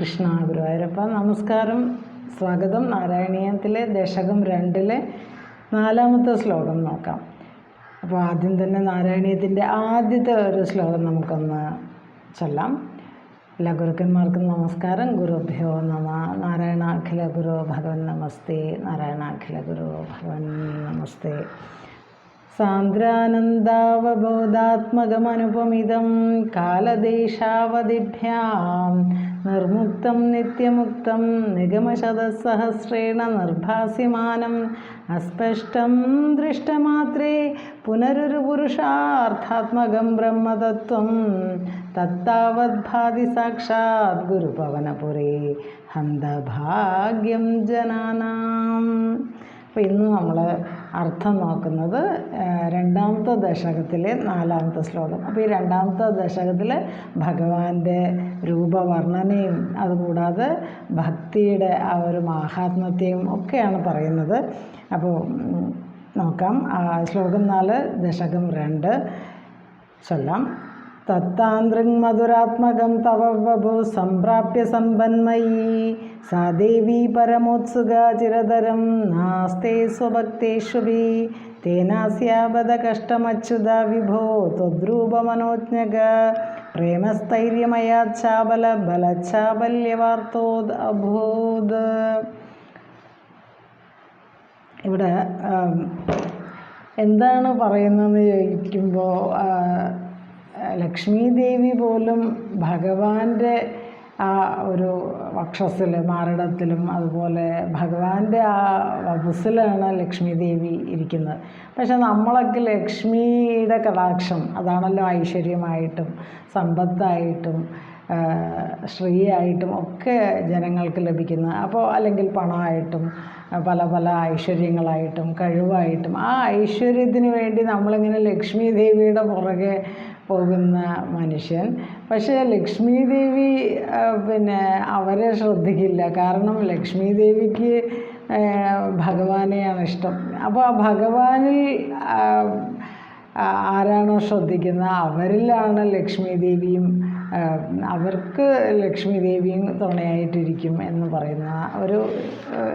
കൃഷ്ണ ഗുരുവായൂരപ്പ നമസ്കാരം സ്വാഗതം. നാരായണീയത്തിലെ ദശകം രണ്ടിലെ നാലാമത്തെ ശ്ലോകം നോക്കാം. അപ്പോൾ ആദ്യം തന്നെ നാരായണീയത്തിന്റെ ആദ്യത്തെ ഒരു ശ്ലോകം നമുക്കൊന്ന് ചൊല്ലാം. എല്ലാ ഗുരുക്കന്മാർക്കും നമസ്കാരം. ഗുരുഭ്യോ നമ. നാരായണാഖില ഗുരു ഭഗവൻ നമസ്തേ. നാരായണാഖില ഗുരു ഭഗവൻ നമസ്തേ. സാന്ദ്രാനന്ദാവബോധാത്മകമനുപമിതം കാലദേശാവധിഭ്യാം നിർമുക്തം നിത്യമുക്തം നിഗമശതസഹസ്രേണ നിർഭാസ്യമാനം അസ്പഷ്ടം ദൃഷ്ടമാത്രേ പുനരൊരു പുരുഷാർത്ഥാത്മകം ബ്രഹ്മതത്വം തത്താവദ്ഭാതി സാക്ഷാത് ഗുരുപവനപുരേ ഹന്തഭാഗ്യം ജനാനാം. അപ്പോൾ ഇന്ന് നമ്മൾ അർത്ഥം നോക്കുന്നത് രണ്ടാമത്തെ ദശകത്തിലെ നാലാമത്തെ ശ്ലോകം. അപ്പോൾ ഈ രണ്ടാമത്തെ ദശകത്തിൽ ഭഗവാന്റെ രൂപവർണനയും അതുകൂടാതെ ഭക്തിയുടെ ആ ഒരു മാഹാത്മ്യത്തെയും ഒക്കെയാണ് പറയുന്നത്. അപ്പോൾ നോക്കാം. ശ്ലോകം നാല് ദശകം രണ്ട്. ചൊല്ലാം. തത്താന്ത്രിങ് മധുരാത്മകം തവ വപു സംപ്രാപ്യ സമ്പന്മയി. സാ ദേവീ പരമോത്സുക ചിരതരം നാസ്തേ സ്വഭക്തേഷ്വഭി തേനാസ്യാപദ കഷ്ടമച്യുത വിഭോ ത്വദ്രൂപമനോജ്ഞക പ്രേമസ്ഥൈര്യമയാച്ഛാബല ബലച്ഛാബല്യവാർത്തോദ് അഭൂത് ഇവിടെ എന്താണ് പറയുന്നതെന്ന് ചോദിക്കുമ്പോൾ ലക്ഷ്മി ദേവി പോലും ഭഗവാന്റെ ആ ഒരു വക്ഷസ്സിൽ മാറിടത്തിലും അതുപോലെ ഭഗവാന്റെ ആ വപുസിലാണ് ലക്ഷ്മി ദേവി ഇരിക്കുന്നത്. പക്ഷെ നമ്മളൊക്കെ ലക്ഷ്മിയുടെ കടാക്ഷം അതാണല്ലോ ഐശ്വര്യമായിട്ടും സമ്പത്തായിട്ടും ശ്രീയായിട്ടും ഒക്കെ ജനങ്ങൾക്ക് ലഭിക്കുന്നത്. അപ്പോൾ അല്ലെങ്കിൽ പണമായിട്ടും പല പല ഐശ്വര്യങ്ങളായിട്ടും കഴിവായിട്ടും ആ ഐശ്വര്യത്തിന് വേണ്ടി നമ്മളിങ്ങനെ ലക്ഷ്മി ദേവിയുടെ പുറകെ പോകുന്ന മനുഷ്യൻ. പക്ഷേ ലക്ഷ്മി ദേവി പിന്നെ അവരെ ശ്രദ്ധിക്കില്ല. കാരണം ലക്ഷ്മി ദേവിക്ക് ഭഗവാനെയാണ് ഇഷ്ടം. അപ്പോൾ ആ ഭഗവാനിൽ ആരാണോ ശ്രദ്ധിക്കുന്നത്? അവരിലാണ് ലക്ഷ്മി ദേവിയും അവർക്ക് ലക്ഷ്മി ദേവിയും തുണയായിട്ടിരിക്കും എന്ന് പറയുന്ന ഒരു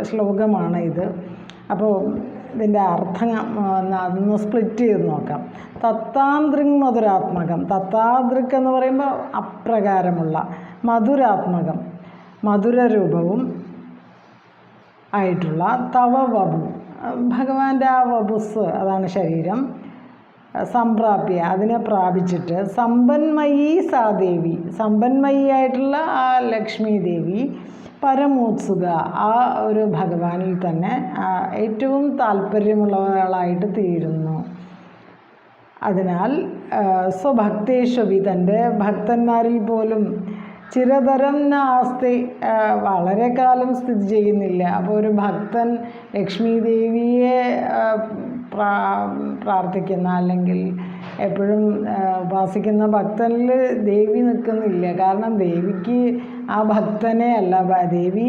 ശ്ലോകമാണ് ഇത് അപ്പോൾ ഇതിന്റെ അർത്ഥം ഒന്ന് സ്പ്ലിറ്റ് ചെയ്ത് നോക്കാം. തത്താന്ത്രിങ് മധുരാത്മകം. തത്താന്ത്രിക് എന്ന് പറയുമ്പോൾ അപ്രകാരമുള്ള മധുരാത്മകം. മധുരരൂപവും ആയിട്ടുള്ള തവ വപു. ഭഗവാന്റെ ആ വപുസ് അതാണ് ശരീരം. സംപ്രാപ്യ അതിനെ പ്രാപിച്ചിട്ട് സമ്പന്മയീ സാദേവി സമ്പന്മയിയായിട്ടുള്ള ആ ലക്ഷ്മി ദേവി പരമോത്സുക ആ ഒരു ഭഗവാനിൽ തന്നെ ഏറ്റവും താല്പര്യമുള്ളവളായിട്ട് തീരുന്നു. അതിനാൽ സ്വഭക്തേശ്വവി തന്റെ ഭക്തന്മാരിൽ പോലും ചിരതരം നാസ്തി വളരെ കാലം സ്ഥിതി ചെയ്യുന്നില്ല. അപ്പോൾ ഒരു ഭക്തൻ ലക്ഷ്മി ദേവിയെ പ്രാർത്ഥിക്കുന്ന അല്ലെങ്കിൽ എപ്പോഴും ഉപാസിക്കുന്ന ഭക്തനിൽ ദേവി നിൽക്കുന്നില്ല. കാരണം ദേവിക്ക് ആ ഭക്തനെ അല്ല ദേവി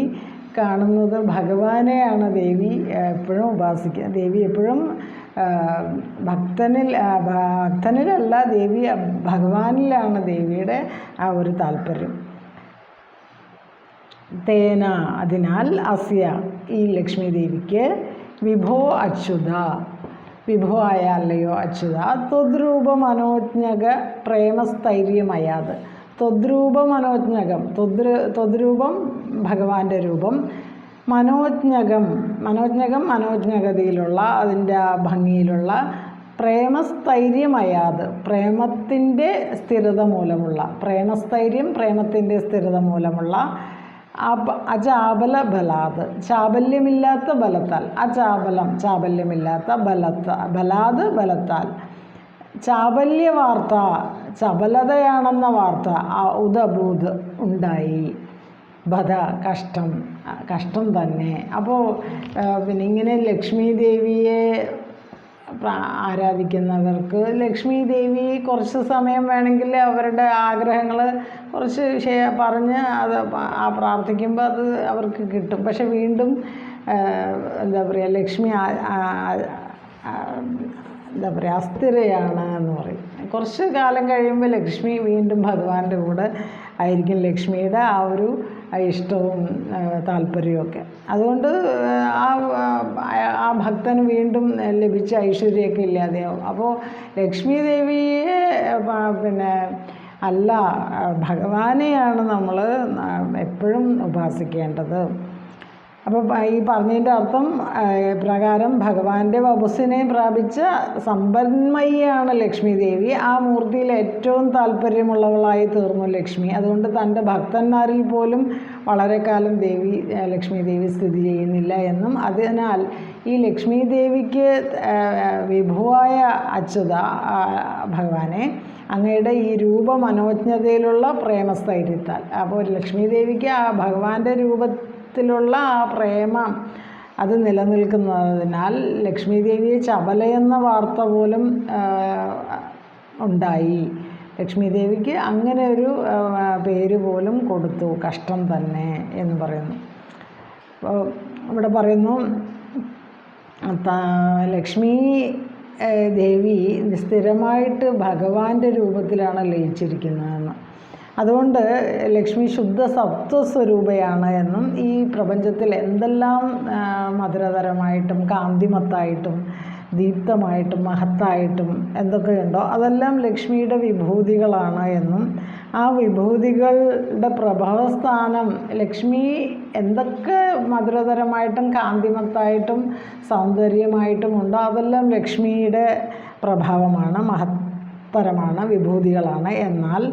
കാണുന്നത് ഭഗവാനെയാണ് ദേവി എപ്പോഴും ഉപാസിക്കുക ദേവി എപ്പോഴും ഭക്തനിൽ ഭക്തനിലല്ല ദേവി ഭഗവാനിലാണ് ദേവിയുടെ ആ ഒരു താല്പര്യം. തേന അതിനാൽ അസ്യ ഈ ലക്ഷ്മി ദേവിക്ക് വിഭോ അച്യുത. വിഭോ ആയ അല്ലയോ അച്യുത? ത്വദ്രൂപ മനോജ്ഞക പ്രേമസ്ഥൈര്യമയാത് ത്വദ്രൂപ മനോജ്ഞകം ത്വദ്ര ത്വദ്രൂപം ഭഗവാന്റെ രൂപം മനോജ്ഞകം മനോജ്ഞകം മനോജ്ഞഗതിയിലുള്ള അതിന്റെ ആ ഭംഗിയിലുള്ള പ്രേമസ്ഥൈര്യമയാത് പ്രേമത്തിന്റെ സ്ഥിരത മൂലമുള്ള പ്രേമസ്ഥൈര്യം പ്രേമത്തിന്റെ സ്ഥിരത മൂലമുള്ള അചാബല ബലാത് ചാബല്യമില്ലാത്ത ബലത്താൽ. അചാബലം ചാബല്യമില്ലാത്ത ബലത്ത ബലാത് ബലത്താൽ. ചാബല്യ വാർത്ത. ചബലതയാണെന്ന വാർത്ത ഉദബൂത് ഉണ്ടായി. ബധ കഷ്ടം. കഷ്ടം തന്നെ. അപ്പോൾ പിന്നെ ഇങ്ങനെ ലക്ഷ്മി ദേവിയെ ആരാധിക്കുന്നവർക്ക് ലക്ഷ്മി ദേവി കുറച്ച് സമയം വേണമെങ്കിൽ അവരുടെ ആഗ്രഹങ്ങൾ കുറച്ച് പറഞ്ഞ് അത് ആ പ്രാർത്ഥിക്കുമ്പോൾ അത് അവർക്ക് കിട്ടും. പക്ഷെ വീണ്ടും എന്താ പറയുക ലക്ഷ്മി എന്താ പറയുക അസ്ഥിരയാണ് എന്ന് പറയും. കുറച്ച് കാലം കഴിയുമ്പോൾ ലക്ഷ്മി വീണ്ടും ഭഗവാന്റെ കൂടെ ആയിരിക്കും. ലക്ഷ്മിയുടെ ആ ഒരു ഇഷ്ടവും താല്പര്യമൊക്കെ അതുകൊണ്ട് ആ ആ ഭക്തന് വീണ്ടും ലഭിച്ച ഐശ്വര്യമൊക്കെ ഇല്ലാതെയാവും അപ്പോൾ ലക്ഷ്മി ദേവിയെ പിന്നെ അല്ല ഭഗവാനെയാണ് നമ്മൾ എപ്പോഴും ഉപാസിക്കേണ്ടത്. അപ്പോൾ ഈ പറഞ്ഞതിന്റെ അർത്ഥം പ്രകാരം ഭഗവാന്റെ വപസ്സിനെ പ്രാപിച്ച സമ്പന്മയാണ് ലക്ഷ്മി ദേവി ആ മൂർത്തിയിൽ ഏറ്റവും താല്പര്യമുള്ളവളായി തീർന്നു ലക്ഷ്മി. അതുകൊണ്ട് തന്റെ ഭക്തന്മാരിൽ പോലും വളരെ കാലം ദേവി ലക്ഷ്മി ദേവി സ്ഥിതി ചെയ്യുന്നില്ല എന്നും അതിനാൽ ഈ ലക്ഷ്മി ദേവിക്ക് വിഭുവായ അച്യുത ഭഗവാനെ അങ്ങയുടെ ഈ രൂപമനോജ്ഞതയിലുള്ള പ്രേമസ്ഥൈര്യത്താൽ. അപ്പോൾ ലക്ഷ്മി ദേവിക്ക് ആ ഭഗവാന്റെ രൂപ ത്തിലുള്ള ആ പ്രേമം അത് നിലനിൽക്കുന്നതിനാൽ ലക്ഷ്മി ദേവിയെ ചപലയെന്ന വാർത്ത പോലും ഉണ്ടായി. ലക്ഷ്മി ദേവിക്ക് അങ്ങനെ ഒരു പേര് പോലും കൊടുത്തു കഷ്ടം തന്നെ എന്ന് പറയുന്നു. ഇവിടെ പറയുന്നു ലക്ഷ്മി ദേവി സ്ഥിരമായിട്ട് ഭഗവാന്റെ രൂപത്തിലാണ് ലയിച്ചിരിക്കുന്നതെന്ന്. അതുകൊണ്ട് ലക്ഷ്മി ശുദ്ധ സത്വസ്വരൂപയാണ് എന്നും ഈ പ്രപഞ്ചത്തിൽ എന്തെല്ലാം മധുരതരമായിട്ടും കാന്തിമത്തായിട്ടും ദീപ്തമായിട്ടും മഹത്തായിട്ടും എന്തൊക്കെയുണ്ടോ അതെല്ലാം ലക്ഷ്മിയുടെ വിഭൂതികളാണ് എന്നും ആ വിഭൂതികളുടെ പ്രഭവസ്ഥാനം ലക്ഷ്മി എന്തൊക്കെ മധുരതരമായിട്ടും കാന്തിമത്തായിട്ടും സൗന്ദര്യമായിട്ടും ഉണ്ടോ അതെല്ലാം ലക്ഷ്മിയുടെ പ്രഭാവമാണ് മഹത്തരമാണ് വിഭൂതികളാണ്. എന്നാൽ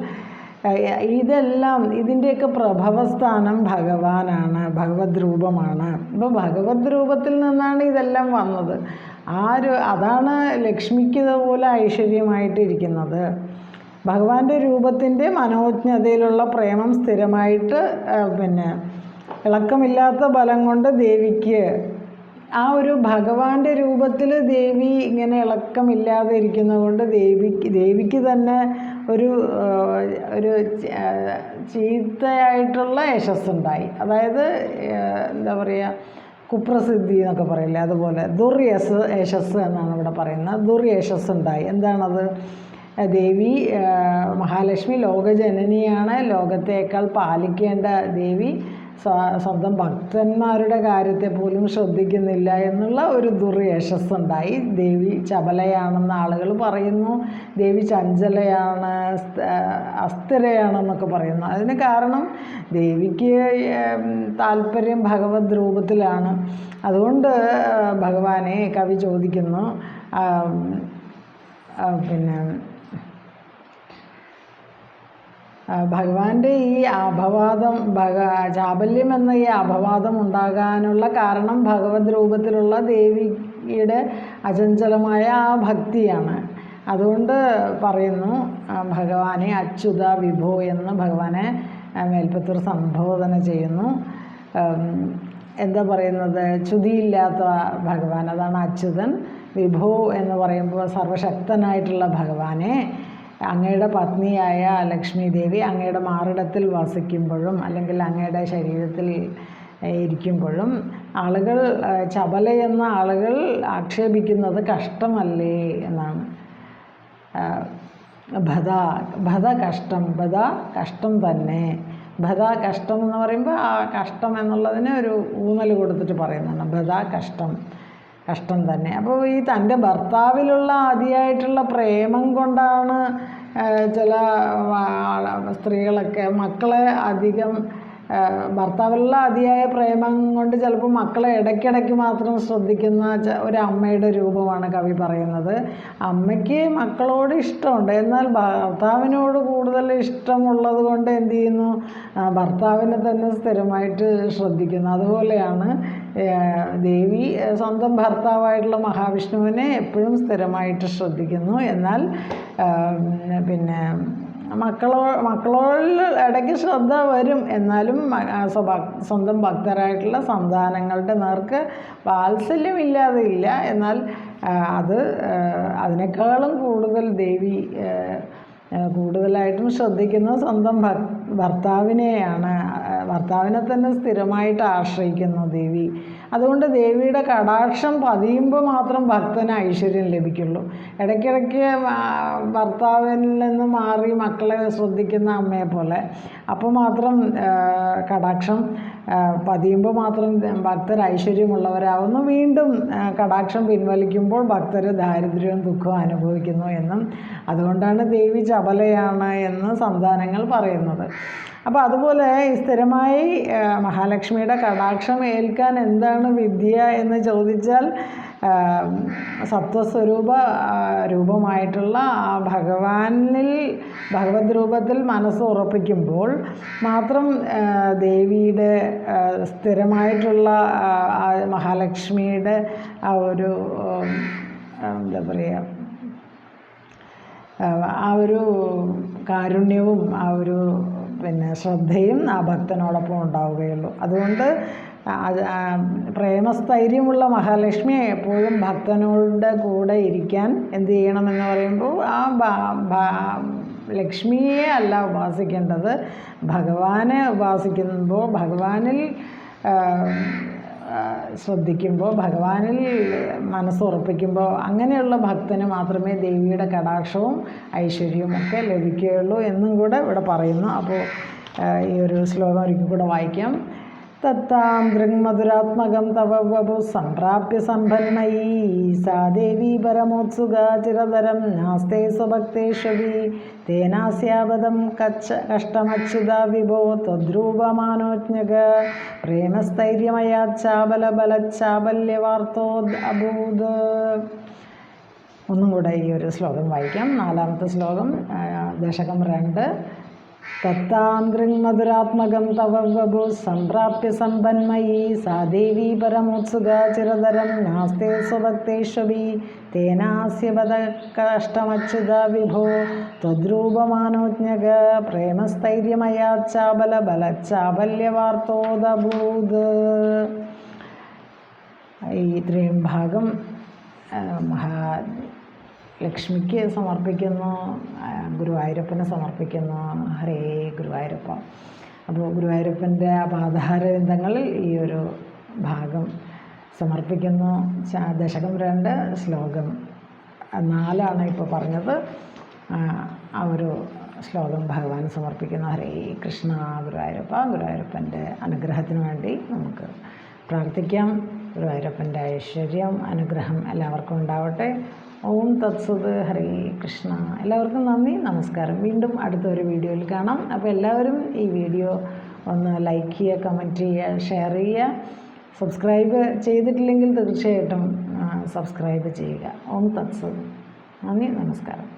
ഇതെല്ലാം ഇതിന്റെയൊക്കെ പ്രഭവസ്ഥാനം ഭഗവാനാണ് ഭഗവത് രൂപമാണ് ഇപ്പോൾ ഭഗവത് രൂപത്തിൽ നിന്നാണ് ഇതെല്ലാം വന്നത്. ആ ഒരു അതാണ് ലക്ഷ്മിക്ക് പോലെ ഐശ്വര്യമായിട്ടിരിക്കുന്നത്. ഭഗവാന്റെ രൂപത്തിന്റെ മനോജ്ഞതയിലുള്ള പ്രേമം സ്ഥിരമായിട്ട് പിന്നെ ഇളക്കമില്ലാത്ത ബലം കൊണ്ട് ദേവിക്ക് ആ ഒരു ഭഗവാന്റെ രൂപത്തിൽ ദേവി ഇങ്ങനെ ഇളക്കമില്ലാതെ ഇരിക്കുന്നത് കൊണ്ട് ദേവിക്ക് ദേവിക്ക് തന്നെ ഒരു ഒരു ചീത്തയായിട്ടുള്ള യശസ്സുണ്ടായി. അതായത് എന്താ പറയുക കുപ്രസിദ്ധി എന്നൊക്കെ പറയില്ലേ അതുപോലെ ദുർയശസ് യശസ് എന്നാണ് ഇവിടെ പറയുന്നത്. ദുർയശസ് ഉണ്ടായി എന്താണത്? ദേവി മഹാലക്ഷ്മി ലോകജനനിയാണ്. ലോകത്തേക്കാൾ പാലിക്കേണ്ട ദേവി സ്വന്തം ഭക്തന്മാരുടെ കാര്യത്തെ പോലും ശ്രദ്ധിക്കുന്നില്ല എന്നുള്ള ഒരു ദുർയശസ്സുണ്ടായി ദേവി ചപലയാണെന്ന് ആളുകൾ പറയുന്നു. ദേവി ചഞ്ചലയാണ് അസ്ഥിരയാണെന്നൊക്കെ പറയുന്നു. അതിന് കാരണം ദേവിക്ക് താല്പര്യം ഭഗവത് രൂപത്തിലാണ്. അതുകൊണ്ട് ഭഗവാനെ കവി ചോദിക്കുന്നു. പിന്നെ ഭഗവാന്റെ ഈ അപവാദം ഭഗ ചാബല്യം എന്ന ഈ അപവാദം ഉണ്ടാകാനുള്ള കാരണം ഭഗവത് രൂപത്തിലുള്ള ദേവിയുടെ അചഞ്ചലമായ ആ ഭക്തിയാണ്. അതുകൊണ്ട് പറയുന്നു ഭഗവാനെ അച്യുത വിഭോ എന്ന് ഭഗവാനെ മേൽപ്പത്തൂർ സംബോധന ചെയ്യുന്നു. എന്താ പറയുന്നത്? ചുതിയില്ലാത്ത ഭഗവാൻ അതാണ് അച്യുതൻ. വിഭോ എന്ന് പറയുമ്പോൾ സർവശക്തനായിട്ടുള്ള ഭഗവാനെ അങ്ങയുടെ പത്നിയായ ലക്ഷ്മി ദേവി അങ്ങയുടെ മാറിടത്തിൽ വസിക്കുമ്പോഴും അല്ലെങ്കിൽ അങ്ങയുടെ ശരീരത്തിൽ ഇരിക്കുമ്പോഴും ആളുകൾ ചപല എന്ന ആളുകൾ ആക്ഷേപിക്കുന്നത് കഷ്ടമല്ലേ എന്നാണ്. ഭദ ഭദ കഷ്ടം ഭദ കഷ്ടം തന്നെ. ഭദ കഷ്ടം എന്ന് പറയുമ്പോൾ ആ കഷ്ടം എന്നുള്ളതിന് ഒരു ഊന്നൽ കൊടുത്തിട്ട് പറയുന്നതാണ്. ഭദ കഷ്ടം. കഷ്ടം തന്നെ. അപ്പോൾ ഈ തന്റെ ഭർത്താവിലുള്ള അതിയായിട്ടുള്ള പ്രേമം കൊണ്ടാണ് ചില സ്ത്രീകളൊക്കെ മക്കളെ അധികം ഭർത്താവിലുള്ള അതിയായ പ്രേമം കൊണ്ട് ചിലപ്പോൾ മക്കളെ ഇടയ്ക്കിടയ്ക്ക് മാത്രം ശ്രദ്ധിക്കുന്ന ഒരു അമ്മയുടെ രൂപമാണ് കവി പറയുന്നത്. അമ്മയ്ക്ക് മക്കളോട് ഇഷ്ടമുണ്ട്. എന്നാൽ ഭർത്താവിനോട് കൂടുതൽ ഇഷ്ടമുള്ളത് കൊണ്ട് എന്ത് ചെയ്യുന്നു? ഭർത്താവിനെ തന്നെ സ്ഥിരമായിട്ട് ശ്രദ്ധിക്കുന്നു. അതുപോലെയാണ് ദേവി സ്വന്തം ഭർത്താവായിട്ടുള്ള മഹാവിഷ്ണുവിനെ എപ്പോഴും സ്ഥിരമായിട്ട് ശ്രദ്ധിക്കുന്നു. എന്നാൽ പിന്നെ മക്കളോ മക്കളോട് ഇടയ്ക്ക് ശ്രദ്ധ വരും. എന്നാലും സ്വന്തം ഭക്തരായിട്ടുള്ള സന്താനങ്ങളുടെ നേർക്ക് വാത്സല്യമില്ലാതെ ഇല്ല എന്നാൽ അത് അതിനേക്കാളും കൂടുതൽ ദേവി കൂടുതലായിട്ടും ശ്രദ്ധിക്കുന്നത് സ്വന്തം ഭർത്താവിനെയാണ്. ഭർത്താവിനെ തന്നെ സ്ഥിരമായിട്ട് ആശ്രയിക്കുന്നു ദേവി. അതുകൊണ്ട് ദേവിയുടെ കടാക്ഷം പതിയുമ്പോൾ മാത്രം ഭക്തന് ഐശ്വര്യം ലഭിക്കുള്ളൂ. ഇടയ്ക്കിടയ്ക്ക് ഭർത്താവിൽ നിന്ന് മാറി മക്കളെ ശ്രദ്ധിക്കുന്ന അമ്മയെ പോലെ. അപ്പോൾ മാത്രം കടാക്ഷം പതിയുമ്പോൾ മാത്രം ഭക്തർ ഐശ്വര്യമുള്ളവരാവുന്നു. വീണ്ടും കടാക്ഷം പിൻവലിക്കുമ്പോൾ ഭക്തർ ദാരിദ്ര്യവും ദുഃഖവും അനുഭവിക്കുന്നു എന്നും അതുകൊണ്ടാണ് ദേവി ചപലയാണ് എന്ന് സന്താനങ്ങൾ പറയുന്നത്. അപ്പോൾ അതുപോലെ സ്ഥിരമായി മഹാലക്ഷ്മിയുടെ കടാക്ഷം ഏൽക്കാൻ എന്താണ് വിദ്യ എന്ന് ചോദിച്ചാൽ സത്വസ്വരൂപ രൂപമായിട്ടുള്ള ആ ഭഗവാനിൽ ഭഗവത് രൂപത്തിൽ മനസ്സ് ഉറപ്പിക്കുമ്പോൾ മാത്രം ദേവിയുടെ സ്ഥിരമായിട്ടുള്ള മഹാലക്ഷ്മിയുടെ ആ ഒരു എന്താ പറയുക ആ ഒരു കാരുണ്യവും ആ ഒരു പിന്നെ ശ്രദ്ധയും ആ ഭക്തനോടൊപ്പം ഉണ്ടാവുകയുള്ളൂ. അതുകൊണ്ട് പ്രേമസ്ഥൈര്യമുള്ള മഹാലക്ഷ്മി എപ്പോഴും ഭക്തനോട് കൂടെ ഇരിക്കാൻ എന്ത് ചെയ്യണമെന്ന് പറയുമ്പോൾ ആ ലക്ഷ്മിയെ അല്ല ഉപാസിക്കേണ്ടത്. ഭഗവാനെ ഉപാസിക്കുമ്പോൾ ഭഗവാനിൽ ശ്രദ്ധിക്കുമ്പോൾ ഭഗവാനിൽ മനസ്സുറപ്പിക്കുമ്പോൾ അങ്ങനെയുള്ള ഭക്തന് മാത്രമേ ദേവിയുടെ കടാക്ഷവും ഐശ്വര്യവും ഒക്കെ ലഭിക്കുകയുള്ളൂ എന്നും കൂടെ ഇവിടെ പറയുന്നു. അപ്പോൾ ഈ ഒരു ശ്ലോകം ഒരിക്കൽ കൂടെ വായിക്കാം. തത്താം ദൃങ്മധുരാത്മകം തവ വപു സംപ്രാപ്യ സമ്പന്നയീ സാ ദേവി പരമോത്സുക ചിരതരം നാസ്തേ സ്വഭക്തേഷവി തേനാസ്യാപദം കച്ച കഷ്ടമച്യുത വിഭോ ത്വദ്രൂപമാനോജ്ഞക പ്രേമസ്ഥൈര്യമയാച്ചാബലബലച്ചാബല്യവാർത്തോ അഭൂത് ഒന്നും കൂടെ ഈ ഒരു ശ്ലോകം വായിക്കാം. നാലാമത്തെ ശ്ലോകം ദശകം രണ്ട്. തത്താന്ത്രിമധുരാത്മകം തവ വപു സംപ്രാപ്യ സമ്പന്മയീ സാ ദേവി പരമോത്സുക ചിരതരം നാസ്തേ സ്വഭക്തേഷ്വി തേനാസ്യ പദ കഷ്ടമച്യുത വിഭോ ത്വദ്രൂപമാനോജ്ഞക പ്രേമസ്ഥൈര്യമയാച്ചാബല ബലച്ചാബല്യവാർത്തോദഭൂത്. ഇത്രയും ഭാഗം മഹാ ലക്ഷ്മിക്ക് സമർപ്പിക്കുന്നു ഗുരുവായൂരപ്പന് സമർപ്പിക്കുന്നു ഹരേ ഗുരുവായൂരപ്പ. അപ്പോൾ ഗുരുവായൂരപ്പന്റെ ആ പാദഹാരവിന്ദങ്ങളിൽ ഈ ഒരു ഭാഗം സമർപ്പിക്കുന്നു. ദശകം രണ്ട് ശ്ലോകം. നാലാണ് ഇപ്പോൾ പറഞ്ഞത് ആ ഒരു ശ്ലോകം ഭഗവാൻ സമർപ്പിക്കുന്ന ഹരേ കൃഷ്ണ ഗുരുവായൂരപ്പ ഗുരുവായൂരപ്പന്റെ അനുഗ്രഹത്തിന് വേണ്ടി നമുക്ക് പ്രാർത്ഥിക്കാം. ഗുരുവായൂരപ്പന്റെ ഐശ്വര്യം അനുഗ്രഹം എല്ലാവർക്കും ഉണ്ടാവട്ടെ. ഓം തത്സത് ഹരേ കൃഷ്ണ. എല്ലാവർക്കും നന്ദി നമസ്കാരം. വീണ്ടും അടുത്തൊരു വീഡിയോയിൽ കാണാം. അപ്പോൾ എല്ലാവരും ഈ വീഡിയോ ഒന്ന് ലൈക്ക് ചെയ്യുക കമന്റ് ചെയ്യുക ഷെയർ ചെയ്യുക. സബ്സ്ക്രൈബ് ചെയ്തിട്ടില്ലെങ്കിൽ തീർച്ചയായിട്ടും സബ്സ്ക്രൈബ് ചെയ്യുക. ഓം തത്സത്. നന്ദി നമസ്കാരം.